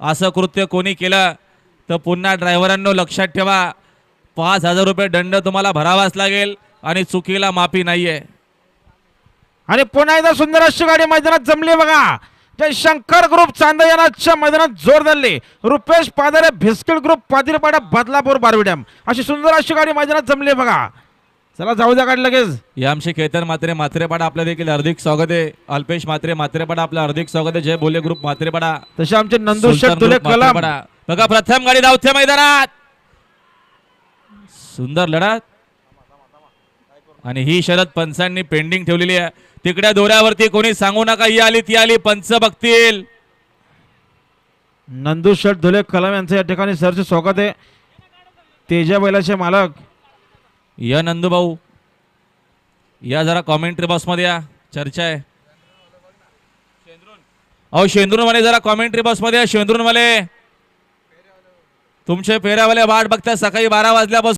असं कृत्य कोणी केलं तर पुन्हा ड्रायव्हरांनो लक्षात ठेवा पाच हजार रुपये दंड तुम्हाला भरावाच लागेल आणि चुकीला माफी नाहीये. आणि पुन्हा एकदा सुंदर अशी गाडी मैदानात जमली बघा. जय शंकर ग्रुप चांदयानाच्या मैदानात जोर धरले. रुपेश पादारे भिस्किट ग्रुप पादिरपाडा बदलापूर बारविड्याम अशी सुंदर अशी गाडी मैदानात जमली बघा. चला जाऊ द्या गाडी लगेच. यामशी केतन मात्रे मात्रेपाडा आपल्या देखील हार्दिक स्वागत आहे. अल्पेश मात्रे मात्रेपाडा आपलं हार्दिक स्वागत आहे. जय बोले ग्रुप मात्रेपाडा तसे आमचे नंदू सुलतान शेठ तुले ग्रुप कलाम. मात्रेपाडा. बघा प्रथम गाडी धावते मैदानात. सुंदर लढत. आणि ही शरद पंचांनी पेंडिंग ठेवलेली आहे. तिकड्या दोऱ्यावरती कोणी सांगू नका ही आली ती आली पंच बघतील. नंदू शेठ धुले कलाम यांचं या ठिकाणी सरचे स्वागत आहे. तेजा बैलाचे मालक. या नंदू भाऊ या जरा कॉमेंट्री बॉक्समध्ये या. चर्चा आहे. अहो शेंद्रून वाले जरा कॉमेंट्री बॉक्समध्ये या. शेंद्रून तुमचे फेऱ्यावाले वाट बघतात सकाळी बारा वाजल्यापासून